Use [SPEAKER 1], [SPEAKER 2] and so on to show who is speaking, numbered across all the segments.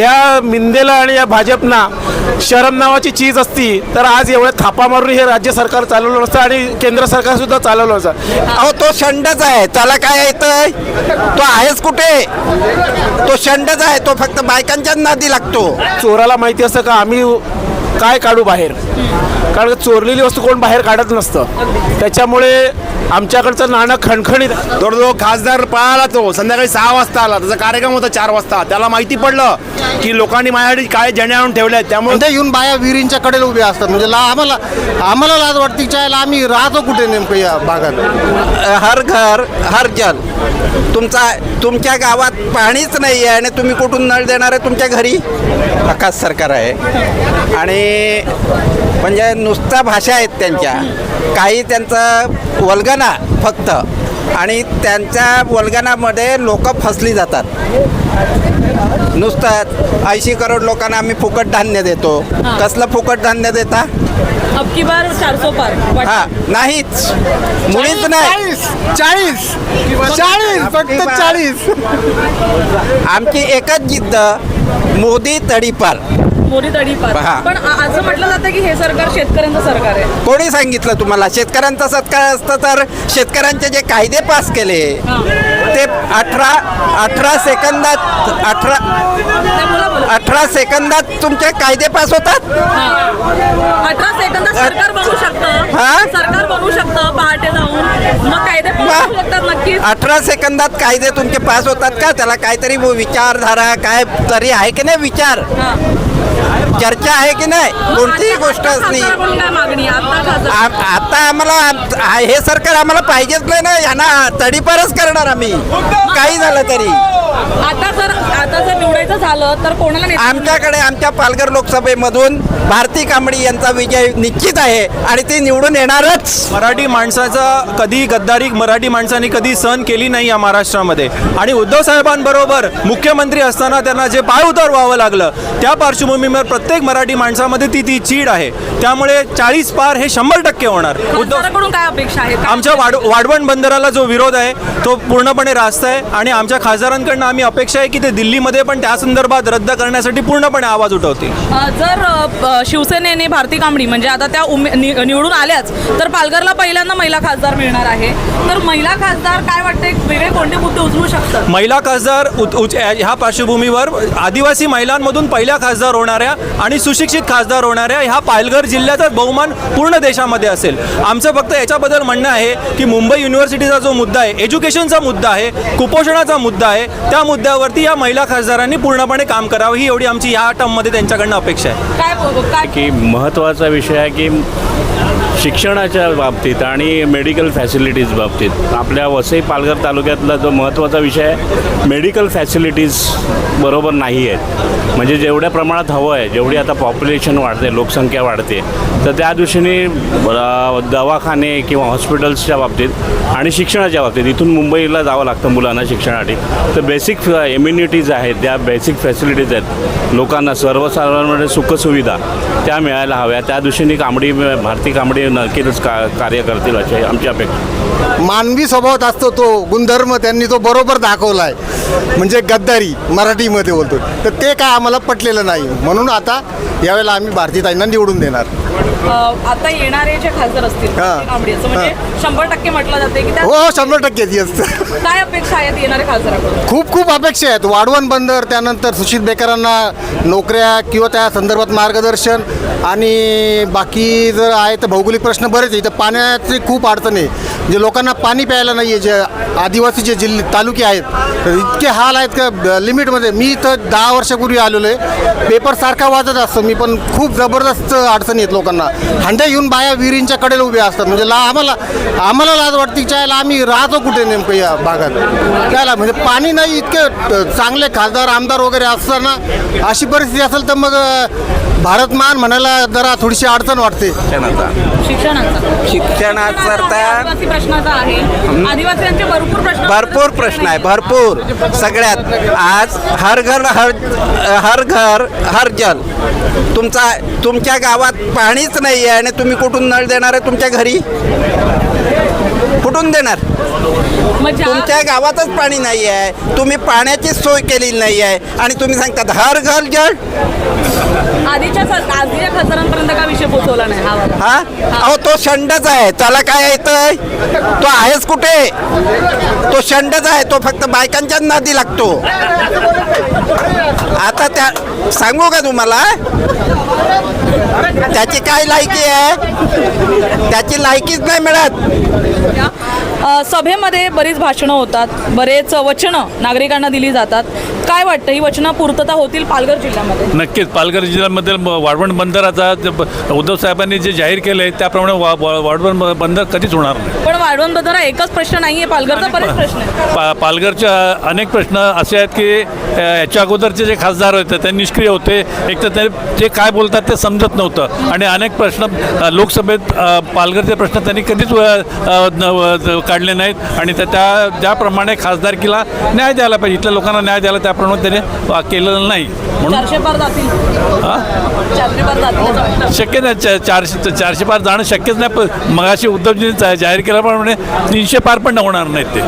[SPEAKER 1] ह्या मिंदेला आणि या भाजपना शरम नावाची चीज असती तर आज एवढ्या थापा मारून हे राज्य सरकार चालवलं नसतं आणि केंद्र सरकार सुद्धा चालवलं नसतं.
[SPEAKER 2] अहो तो शंडच आहे. त्याला काय येतंय तो आहेच कुठे? तो शंडच आहे. तो फक्त बायकांच्याच नादी लागतो.
[SPEAKER 1] चोराला माहिती असतं का? आम्ही काय काढू बाहेर? कारण का चोरलेली वस्तू कोण बाहेर काढत नसतं. त्याच्यामुळे आमच्याकडचं नाणं खणखणीत आहे.
[SPEAKER 3] तो जो खासदार पळाला तो. संध्याकाळी सहा वाजता आला. त्याचा कार्यक्रम होता चार वाजता. त्याला माहिती पडलं की लोकांनी माझ्यासाठी काय जणे आणून ठेवले आहेत. त्यामुळे
[SPEAKER 4] म्हणजे येऊन बाया विहिरींच्या कडेला उभ्या असतात. म्हणजे ला आम्हाला आम्हाला लाज वाटते चायला आम्ही राहतो कुठे नेमकं या भागात?
[SPEAKER 2] हर घर हर जल तुमचा तुमच्या गावात पाणीच नाही आहे आणि तुम्ही कुठून नळ देणार आहे तुमच्या घरी? आकाश सरकार आहे. आणि म्हणजे नुसत्या भाषा आहेत त्यांच्या. काही त्यांचं वल्गना फक्त. आणि त्यांच्या वल्गनामध्ये लोक फसली जातात. नुसतं ऐंशी करोड लोकांना आम्ही फुकट धान्य देतो. कसलं फुकट धान्य देता?
[SPEAKER 5] अब की बार चारसो पार.
[SPEAKER 2] हा. नाहीच. मुळीच नाही.
[SPEAKER 4] चाळीस चाळीस. फक्त चाळीस.
[SPEAKER 2] आमची एकच जिद्द मोदी तडीपार.
[SPEAKER 5] मोदी तडी पार.
[SPEAKER 2] हा.
[SPEAKER 5] पण आ- असं म्हटलं जातं की हे सरकार शेतकऱ्यांचं सरकार आहे.
[SPEAKER 2] कोणी सांगितलं तुम्हाला? शेतकऱ्यांचा सत्कार असतं तर शेतकऱ्यांचे जे कायदे पास केले ते अठरा अठरा सेकंदात अठरा अठरा सेकंदात तुमचे कायदे पास होतात?
[SPEAKER 5] अठरा सेकंदात सरकार बनवू शकतं.
[SPEAKER 2] हा?
[SPEAKER 5] सरकार बनवू शकतं पहाटे जाऊन. मग कायदे
[SPEAKER 2] वा.
[SPEAKER 5] पास होऊ शकतात नक्कीच.
[SPEAKER 2] अठरा सेकंदात कायदे तुमचे पास होतात का? त्याला काहीतरी विचारधारा काय तरी आहे की नाही विचार?
[SPEAKER 5] हा.
[SPEAKER 2] चर्चा आहे की नाही? कोणतीही
[SPEAKER 5] आता-
[SPEAKER 2] गोष्ट असली?
[SPEAKER 5] आता
[SPEAKER 2] आम्हाला हे सरकार आम्हाला पाहिजेच नाही ना यांना तडीपारच करणार आम्ही. काही झालं तरी.
[SPEAKER 5] आता जर आता जर निवडायचं झालं तर कोणाला
[SPEAKER 2] आमच्याकडे आमच्या पालघर लोकसभेमधून भारती कांबडी यांचा विजय निश्चित आहे आणि ते निवडून येणारच.
[SPEAKER 6] मराठी माणसाचा कधी गद्दारी मराठी माणसांनी कधी सहन केली नाही या महाराष्ट्रामध्ये. आणि उद्धव साहेबांबरोबर मुख्यमंत्री असताना त्यांना जे पाय उतार व्हावं लागलं त्या पार्श्वभूमीवर प्रत्येक मराठी माणसामध्ये ती ती चीड आहे. त्यामुळे चाळीस पार हे शंभर टक्के होणार. उद्धव
[SPEAKER 5] खासदाराकडून काय अपेक्षा आहे
[SPEAKER 6] आमच्या वाढ वाढवण बंदराला जो विरोध आहे तो पूर्णपणे रास्त आहे आणि आमच्या खासदारांकडनं आम्ही अपेक्षा आहे की ते दिल्लीमध्ये पण त्या संदर्भात रद्द करण्यासाठी पूर्णपणे आवाज उठवतील.
[SPEAKER 5] जर अ, शिवसेनेने भारती कांबडी म्हणजे आता त्या उमे नि- निवडून आल्याच तर पालघरला पहिल्यांदा महिला खासदार मिळणार आहे. तर महिला खासदार काय वाटते वेगळे कोणते मुद्दे उचलू शकतात?
[SPEAKER 6] महिला खासदार उच- ह्या पार्श्वभूमीवर आदिवासी महिलांमधून पहिल्या खासदार होणाऱ्या आणि सुशिक्षित खासदार होणाऱ्या ह्या पालघर जिल्ह्याचा बहुमान पूर्ण देशामध्ये असेल. आमचं फक्त याच्याबद्दल म्हणणं आहे की मुंबई युनिव्हर्सिटीचा जो मुद्दा आहे एज्युकेशनचा मुद्दा आहे कुपोषणाचा मुद्दा आहे त्या मुद्द्यावरती या महिला खासदारांनी पूर्णपणे काम करावं ही एवढी आमची या टर्ममध्ये त्यांच्याकडनं अपेक्षा आहे.
[SPEAKER 5] काय?
[SPEAKER 7] की महत्त्वाचा विषय आहे की शिक्षणाच्या बाबतीत आणि मेडिकल फॅसिलिटीज बाबतीत. आपल्या वसई पालघर तालुक्यातला जो महत्त्वाचा विषय आहे मेडिकल फॅसिलिटीज बरोबर नाही आहेत. म्हणजे जेवढ्या प्रमाणात हवं आहे जेवढी आता पॉप्युलेशन वाढते लोकसंख्या वाढते तर त्या दृष्टीने दवाखाने किंवा हॉस्पिटल्सच्या बाबतीत आणि शिक्षणाच्या बाबतीत इथून मुंबईला जावं लागतं मुलांना शिक्षणासाठी. तर बेसिक इम्युनिटीज आहेत त्या बेसिक फॅसिलिटीज आहेत. लोकांना सर्वसाधारणपणे सुखसुविधा त्या मिळायला हव्या. त्या दृष्टीने कांबडी भारती कांबडी नक्कीच का कार्य करतील असे आमची अपेक्षा
[SPEAKER 4] मानवी स्वभावात असतो तो गुणधर्म त्यांनी तो बरोबर दाखवला आहे म्हणजे गद्दारी मराठीमध्ये बोलतो तर ते काय आम्हाला पटलेलं नाही. म्हणून आता यावेळेला आम्ही भारतीताईंना निवडून देणार.
[SPEAKER 5] आता येणारे जे खासदार असतील असं म्हणजे शंभर टक्के म्हटलं जाते की
[SPEAKER 4] हो हो शंभर टक्के
[SPEAKER 5] काय अपेक्षा आहेत येणाऱ्या खासदाराकडून?
[SPEAKER 4] खूप खूप अपेक्षा आहेत. वाढवण बंदर त्यानंतर सुशित बेकारांना नोकऱ्या किंवा त्या संदर्भात मार्गदर्शन आणि बाकी जर आहे तर भौगोलिक प्रश्न बरेच आहे इथं पाण्याची खूप अडचण आहे. जे लोकांना पाणी प्यायला नाही आहे जे आदिवासी जे जिल्हे तालुके आहेत तर इतके हाल आहेत का लिमिटमध्ये. मी इथं दहा वर्षापूर्वी आलेलो आहे. पेपर सारखा वाजत असतो. मी पण खूप जबरदस्त अडचणी आहेत लोकांना. हंड्या येऊन बाया विहिरींच्या कडेला उभ्या असतात. म्हणजे ला आम्हाला आम्हाला लाज वाटते की चायला आम्ही राहतो कुठे नेमकं या भागात. त्याला म्हणजे पाणी नाही इतके चांगले खासदार आमदार वगैरे असताना अशी परिस्थिती असेल तर मग अ, भारत मान म्हणायला जरा थोडीशी अडचण वाटते.
[SPEAKER 5] शिक्षणाचा.
[SPEAKER 2] शिक्षणात तर त्या
[SPEAKER 5] आदिवासी प्रश्नाचा आहे. आदिवासींचे भरपूर प्रश्न
[SPEAKER 2] भरपूर प्रश्न आहे भरपूर. सगळ्यात. आज हर घर हर हर घर हर जल. तुमचा तुमच्या गावात पाणीच नाही आहे आणि तुम्ही कुठून नळ देणार आहे तुमच्या घरी? कुठून देणार. तुमच्या गावातच पाणी नाही आहे तुम्ही पाण्याची सोय केलेली नाही आहे आणि तुम्ही सांगतात हर घर जल
[SPEAKER 5] आधीच्या स- आधीच्या खासदारांपर्यंत का विषय पोहोचवला नाही? हा वाला.
[SPEAKER 2] हा. अहो तो शंडच आहे. त्याला काय येतंय? तो आहेच कुठे? तो शंडच आहे. तो फक्त बायकांच्याच नादी लागतो. आता त्या सांगू का तुम्हाला? त्याची काय लायकी आहे? त्याची लायकीच नाही मिळत.
[SPEAKER 5] सभेमध्ये बरीच भाषणं होतात बरेच वचनं नागरिकांना दिली जातात. काय वाटतं ही वचनं पूर्तता होतील पालघर जिल्ह्यामध्ये?
[SPEAKER 8] नक्कीच पालघर जिल्ह्यामध्ये वाढवण बंदराचा उद्धव साहेबांनी जे जाहीर केलं आहे त्याप्रमाणे वाढवण बंदर कधीच होणार नाही.
[SPEAKER 5] पण वाढवण हा एकच प्रश्न नाहीये पालघरचा बरेच प्रश्न आहे
[SPEAKER 8] पा पालघरच्या अनेक प्रश्न असे आहेत की याच्या अगोदरचे जे खासदार होते ते निष्क्रिय होते. एक तर ते जे काय बोलतात ते समजत नव्हतं. आणि अनेक प्रश्न लोकसभेत पालघरचे प्रश्न त्यांनी कधीच काढले नाहीत. आणि त्या- त्या ज्याप्रमाणे खासदारकीला न्याय द्यायला पाहिजे इथल्या लोकांना न्याय द्यायला त्याप्रमाणे त्याने केलेलं नाही.
[SPEAKER 5] चारशे पार जातील.
[SPEAKER 8] हां?
[SPEAKER 5] चारशे पार जातील असं वाटतं.
[SPEAKER 8] शक्य नाही चा- चारशे चारशे पार जाणं शक्यच नाही पण मगाशी उद्धवजींनी जा- जाहीर केल्याप्रमाणे तीनशे पार पण होणार नाहीत ते.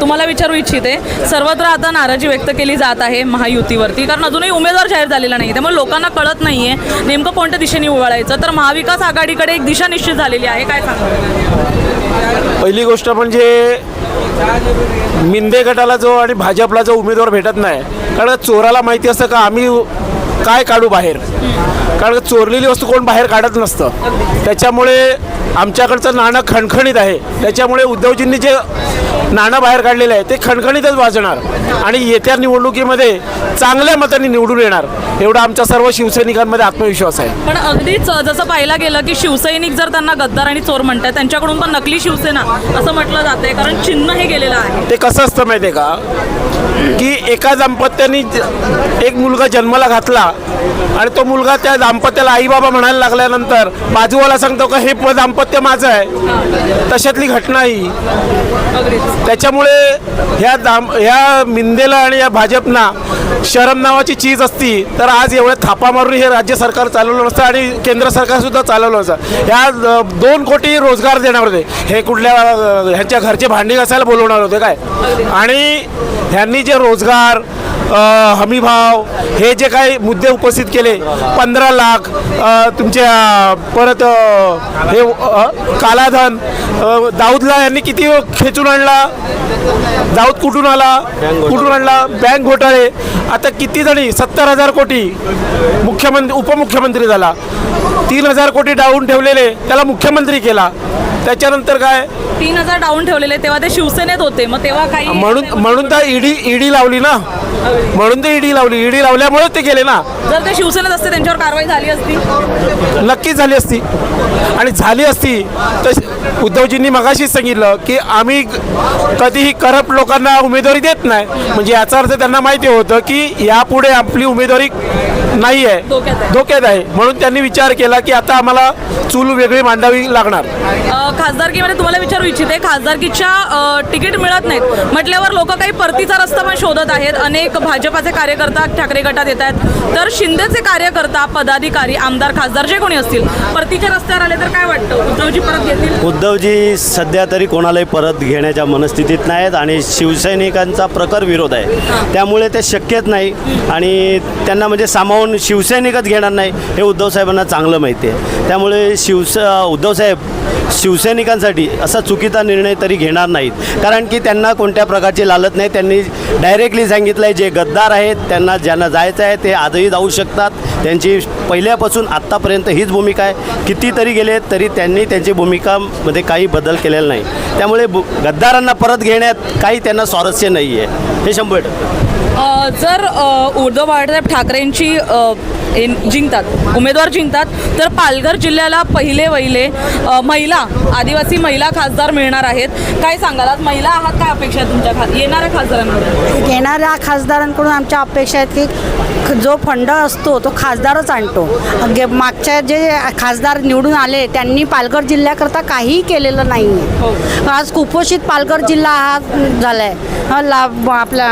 [SPEAKER 5] तुम्हाला विचारू इच्छिते सर्वत्र आता नाराजी व्यक्त केली जात आहे महायुतीवरती कारण अजूनही उमेदवार जाहीर झालेला नाही त्यामुळे लोकांना कळत नाहीये नेमकं कोणत्या दिशेने वळायचं तर महाविकास आघाडीकडे एक दिशा निश्चित झालेली आहे काय सांगा
[SPEAKER 1] पहिली गोष्ट म्हणजे मिंदे गटाला जो आणि भाजपला जो उमेदवार भेटत नाही कारण चोराला माहिती असतं का आम्ही काय काढू बाहेर? कारण चोरलेली वस्तू कोण बाहेर काढत नसतं. त्याच्यामुळे आमच्याकडचं नाणं खणखणीत आहे. त्याच्यामुळे उद्धवजींनी जे नाणं बाहेर काढलेलं आहे ते खणखणीतच वाजणार. आणि येत्या निवडणुकीमध्ये चांगल्या मताने निवडून येणार एवढा आमच्या सर्व शिवसैनिकांमध्ये आत्मविश्वास आहे.
[SPEAKER 5] पण अगदीच जसं पाहायला गेलं की शिवसैनिक जर त्यांना गद्दार आणि चोर म्हणतात त्यांच्याकडून पण नकली शिवसेना असं म्हटलं जातंय. कारण चिन्ह हे गेलेलं आहे.
[SPEAKER 1] ते कसं असतं माहिती आहे का? की एका दाम्पत्याने एक मुलगा जन्माला घातला आणि तो मुलगा त्या दाम्पत्याला आई बाबा म्हणायला लागल्यानंतर बाजूवाला सांगतो का हे दाम्पत्य माझं आहे. तशातली घटना ही त्याच्यामुळे ह्या दाम ह्या मिंदेला आणि या भाजपना शरम नावाची चीज असती तर आज एवढ्या थापा मारून हे राज्य सरकार चालवलं नसतं आणि केंद्र सरकारसुद्धा चालवलं नसतं. ह्या दोन कोटी रोजगार देणार होते. हे कुठल्या ह्यांच्या घरचे भांडी घासायला बोलवणार होते काय? आणि ह्यांनी जे रोजगार हमीभाव हे जे काही मुद्दे उपस्थित केले पंधरा लाख तुमच्या परत हे कालाधन दाऊदला यांनी किती खेचून आणला? दाऊद कुठून आला? कुठून आणला? बँक घोटाळे. आता किती जणी? सत्तर हजार कोटी मुख्यमंत्री उपमुख्यमंत्री झाला. तीन हजार कोटी डाऊन ठेवलेले त्याला मुख्यमंत्री केला. त्याच्यानंतर काय?
[SPEAKER 5] तीन हजार डाऊन ठेवलेले तेव्हा ते शिवसेनेत होते. मग तेव्हा काही
[SPEAKER 1] म्हणून म्हणून तर ईडी ईडी लावली ना. म्हणून ते ईडी लावली. ईडी लावल्यामुळे ते गेले ना.
[SPEAKER 5] जर ते शिवसेनेत असते त्यांच्यावर कारवाई झाली असती?
[SPEAKER 1] नक्कीच झाली असती. आणि झाली असती तर उद्धवजींनी मगाशीच सांगितलं की आम्ही कधीही करप्ट लोकांना उमेदवारी देत नाही. म्हणजे याचा अर्थ त्यांना माहिती होतं की यापुढे आपली उमेदवारी नाही आहे.
[SPEAKER 5] धोक्यात आहे.
[SPEAKER 1] म्हणून त्यांनी विचार केला की आता आम्हाला चूल वेगळी मांडावी लागणार.
[SPEAKER 5] खासदारकीमध्ये तुम्हाला विचारू इच्छिते खासदारकीच्या तिकीट मिळत नाहीत. म्हटल्यावर लोक काही परतीचा रस्ता पण शोधत आहेत. अनेक भाजपाचे कार्यकर्ता ठाकरे गटात येत आहेत. तर शिंदेचे कार्यकर्ता पदाधिकारी आमदार खासदार जे कोणी असतील परतीच्या रस्त्यावर आले तर काय वाटतं? उद्धवजी परत घेतील?
[SPEAKER 9] उद्धवजी सध्या तरी कोणालाही परत घेण्याच्या मनस्थितीत नाहीत आणि शिवसैनिकांचा प्रखर विरोध आहे. त्यामुळे ते शक्यच नाही. आणि त्यांना म्हणजे पाहून शिवसैनिकच घेणार नाही हे उद्धवसाहेबांना चांगलं माहिती आहे. त्यामुळे शिवस उद्धवसाहेब शिवसैनिकांसाठी असा चुकीचा निर्णय तरी घेणार नाहीत. कारण की त्यांना कोणत्या प्रकारची लालत नाही. त्यांनी डायरेक्टली सांगितलं आहे जे गद्दार आहेत त्यांना ज्यांना जायचं आहे ते आजही जाऊ शकतात. त्यांची पहिल्यापासून आत्तापर्यंत हीच भूमिका आहे. कितीतरी गेले तरी त्यांनी त्यांची भूमिकामध्ये काही बदल केलेला नाही. त्यामुळे गद्दारांना परत घेण्यात काही त्यांना स्वारस्य नाही आहे हे शंभर टक्के.
[SPEAKER 5] जर उद्धव बाळासाहेब ठाकरेंची हे जिंकतात उमेदवार जिंकतात तर पालघर जिल्ह्याला पहिले वहिले महिला आदिवासी महिला खासदार मिळणार आहेत. काय सांगाल? आज महिला आहात काय अपेक्षा आहे तुमच्या खा येणाऱ्या खासदारांमध्ये?
[SPEAKER 10] येणाऱ्या खासदारांकडून आमच्या अपेक्षा आहेत की जो फंड असतो तो खासदारच आणतो. गे- मागच्या जे खासदार निवडून आले त्यांनी पालघर जिल्ह्याकरता काहीही केलेलं नाही आहे आज कुपोषित पालघर जिल्हा हा झाला आहे आपला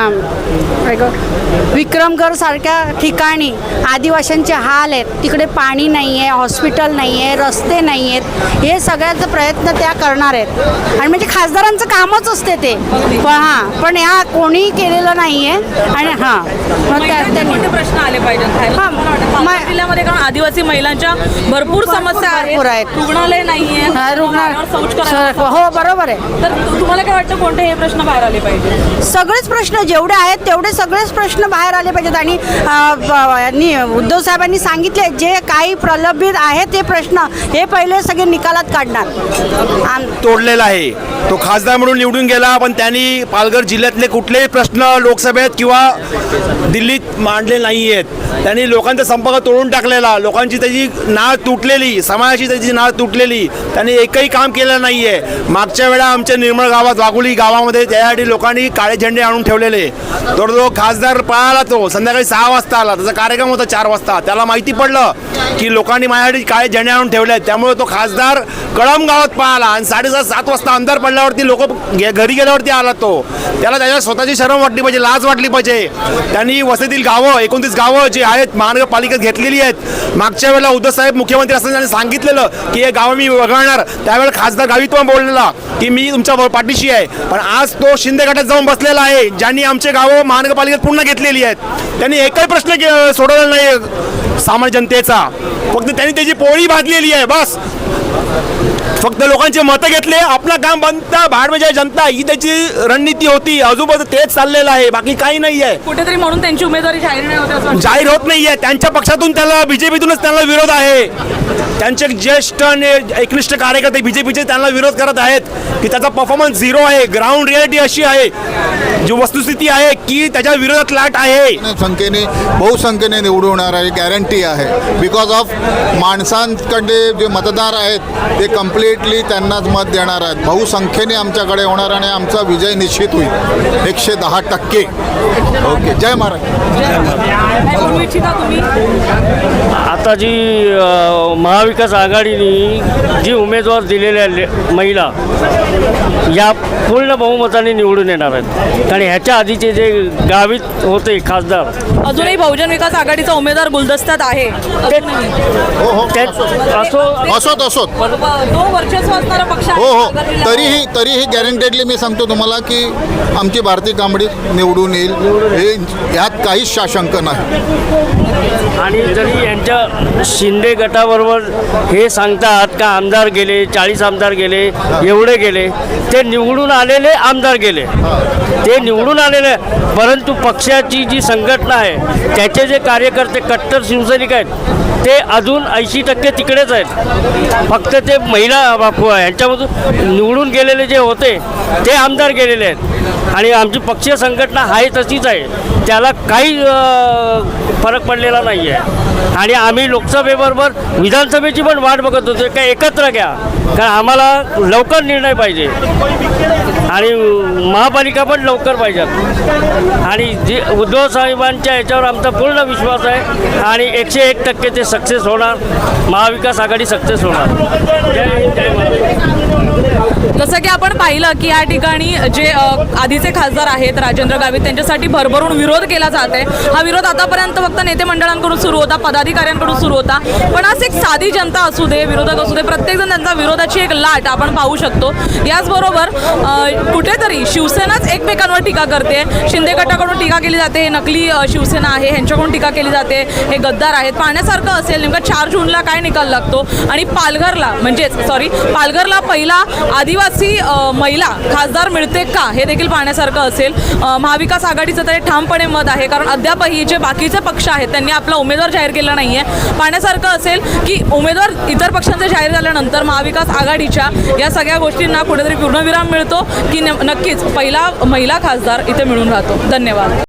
[SPEAKER 10] विक्रमगड सारख्या ठिकाणी आदिवासींचे हाल आहेत. तिकडे पाणी नाही आहे हॉस्पिटल नाही आहे रस्ते नाही आहेत हे सगळ्याचा प्रयत्न त्या करणार आहेत. आणि म्हणजे खासदारांचं कामच असते ते. पण हां पण ह्या कोणीही केलेलं नाही आहे आणि हां मग त्या
[SPEAKER 5] महिलांचे
[SPEAKER 10] त्यांनी
[SPEAKER 5] कोणते प्रश्न आले?
[SPEAKER 10] हां,
[SPEAKER 5] जिल्ह्यामध्ये कारण आदिवासी महिलांच्या भरपूर समस्या
[SPEAKER 10] भरपूर आहेत.
[SPEAKER 5] रुग्णालय नाहीये.
[SPEAKER 10] हा, रुग्ण
[SPEAKER 5] शौच करायला
[SPEAKER 10] हो बरोबर आहे.
[SPEAKER 5] तर तु- तुम्हाला काय वाटतं कोणते हे प्रश्न बाहेर आले पाहिजे?
[SPEAKER 10] सगळेच प्रश्न जेवढे आहेत तेवढे सगळेच प्रश्न बाहेर आले पाहिजेत. आणि अ, ब- यांनी उद्धव साहेबांनी सांगितले जे काही प्रलंबित आहेत ते प्रश्न हे पहिले सगळे निकालात काढणार. आम-
[SPEAKER 3] तोडलेला आहे. तो खासदार म्हणून निवडून गेला पण त्यांनी पालघर जिल्ह्यातले कुठलेही प्रश्न लोकसभेत किंवा दिल्लीत मांडले नाही आहेत त्यांनी लोकांचा संपर्क तोडून टाकलेला. लोकांची त्याची नाळ तुटलेली समाजाची त्याची नाळ तुटलेली. त्यांनी एकही काम केलं नाही आहे मागच्या वेळा आमच्या निर्मळ गावात वाघोली गावामध्ये त्यासाठी लोकांनी काळे झेंडे आणून ठेवलेले. तर तो खासदार पळाला तो संध्याकाळी सहा वाजता आला. त्याचा कार्यक्रम होता चार वाजता. त्याला माहिती पडलं की लोकांनी माझ्यासाठी काळे झेंडे आणून ठेवले आहेत त्यामुळे तो खासदार कळम गावात पळाला आणि साडेसात सात वाजता अंधार पडल्यावरती लोक घरी गेल्यावरती आला तो. त्याला त्याच्या स्वतःची शरम वाटली पाहिजे लाज वाटली पाहिजे. त्यांनी वसईतील गावं एकोणतीस गावं जी आहेत महानगरपालिकेत घेतलेली आहेत. मागच्या वेळेला उद्धव साहेब मुख्यमंत्री असताना सांगितलेलं की हे गाव मी वगळणार. त्यावेळेला खासदार गावित पण बोललेला की मी तुमच्या पाठीशी आहे. पण आज तो शिंदे गटात जाऊन बसलेला आहे ज्यांनी आमचे गावं महानगरपालिकेत पुन्हा घेतलेली आहेत. त्यांनी एकही प्रश्न सोडवला नाही सामान्य जनतेचा. फक्त त्यांनी त्याची पोळी भाजलेली आहे बस. फक्त लोकांचे मतं घेतले आपलं काम बनता भाड म्हणजे जनता ही त्याची रणनीती होती. आजूबाजू तेच चाललेलं आहे बाकी काही नाही आहे.
[SPEAKER 5] कुठेतरी म्हणून त्यांची उमेदवारी जाहीर नाही होते असं वाटतं.
[SPEAKER 3] जाहीर होत नाहीये. त्यांच्या पक्षातून त्याला बीजेपीतूनच त्यांना विरोध आहे. त्यांचे ज्येष्ठ आणि एकनिष्ठ कार्यकर्ते बीजेपीचे त्यांना विरोध करत आहेत की त्याचा परफॉर्मन्स झिरो आहे ग्राउंड रियालिटी अशी आहे जी वस्तुस्थिती आहे की त्याच्या विरोधात लाट आहे.
[SPEAKER 11] संख्येने बहुसंख्येने निवडून येणार आहे गॅरंटी आहे. बिकॉज ऑफ माणसांकडे जे मतदार आहेत ते कम्प्लिटली त्यांनाच मत देणार आहेत. बहुसंख्येने आमच्याकडे होणार आणि आमचा विजय निश्चित होईल. एकशे दहा टक्के. ओके जय महाराज
[SPEAKER 5] काय बोलू इच्छिता तुम्ही
[SPEAKER 9] आता जी महाविकास आघाडीने जी उमेदवार दिलेल्या ले- महिला या पूर्ण बहुमताने निवडून येणार आहेत. कारण ह्याच्या आधीचे जे गावित होते खासदार
[SPEAKER 5] अजूनही बहुजन विकास आघाडीचा उमेदवार गुलदस्त्यात आहे.
[SPEAKER 11] हो हो. असोत असोत. हो हो. तरीही तरीही गॅरंटेडली मी सांगतो तुम्हाला की आमची भारती कांबडी निवडून येईल. हे ह्यात काहीच शाशंक नाही.
[SPEAKER 9] आणि जरी यांच्या शिंदे गटाबरोबर हे सांगतात का आमदार गेले चाळीस आमदार गेले एवढे गेले. ते निवडून आलेले आमदार गेले. ते निवडून आलेले परंतु पक्षाची जी संघटना आहे त्याचे जे कार्यकर्ते कट्टर शिवसैनिक आहेत ते अजून ऐंशी टक्के तिकडेच आहेत. फक्त ते महिला बापू यांच्यामधून निवडून गेलेले जे होते ते आमदार गेलेले आहेत. आणि आमची पक्षीय संघटना आहे तशीच आहे. त्याला काही फरक पडलेला नाही आहे आणि आम्ही लोकसभेबरोबर विधानसभेची पण वाट बघत होतो. काय एकत्र घ्या. कारण आम्हाला लवकर निर्णय पाहिजे. आणि महापालिका पण लवकर पाहिजेत. आणि जे उद्धव साहेबांच्या याच्यावर आमचा पूर्ण विश्वास आहे. आणि एकशे एक टक्के ते सक्सेस होणार. महाविकास आघाडी सक्सेस होणार जय हिंद, जय महाराष्ट्र.
[SPEAKER 5] जसं की आपण पाहिलं की या ठिकाणी जे आधीचे खासदार आहेत राजेंद्र गावित त्यांच्यासाठी भरभरून विरोध केला जात आहे. हा विरोध आतापर्यंत फक्त नेते मंडळांकडून सुरू होता पदाधिकाऱ्यांकडून सुरू होता. पण आज एक साधी जनता असू दे विरोधक असू दे प्रत्येकजण त्यांचा विरोधाची एक लाट आपण पाहू शकतो. याचबरोबर कुठेतरी शिवसेनाच एकमेकांवर टीका करते. शिंदे गटाकडून टीका केली जाते हे नकली शिवसेना आहे ह्यांच्याकडून टीका केली जाते हे गद्दार आहेत. पाहण्यासारखं असेल नेमका चार जूनला काय निकाल लागतो? आणि पालघरला म्हणजेच सॉरी पालघरला पहिला आदिवासी अ, महिला खासदार मिळते का? हे देखील पाहण्यासारखं असेल. महाविकास आघाडीचं तरी ठामपणे मत आहे कारण अद्यापही जे बाकीचे पक्ष आहेत त्यांनी आपला उमेदवार जाहीर केला नाही आहे पाहण्यासारखं असेल की उमेदवार इतर पक्षांचे जाहीर झाल्यानंतर महाविकास आघाडीच्या या सगळ्या गोष्टींना कुठेतरी पूर्णविराम मिळतो की न- नक्कीच पहिला महिला खासदार इथे मिळून राहतो. धन्यवाद.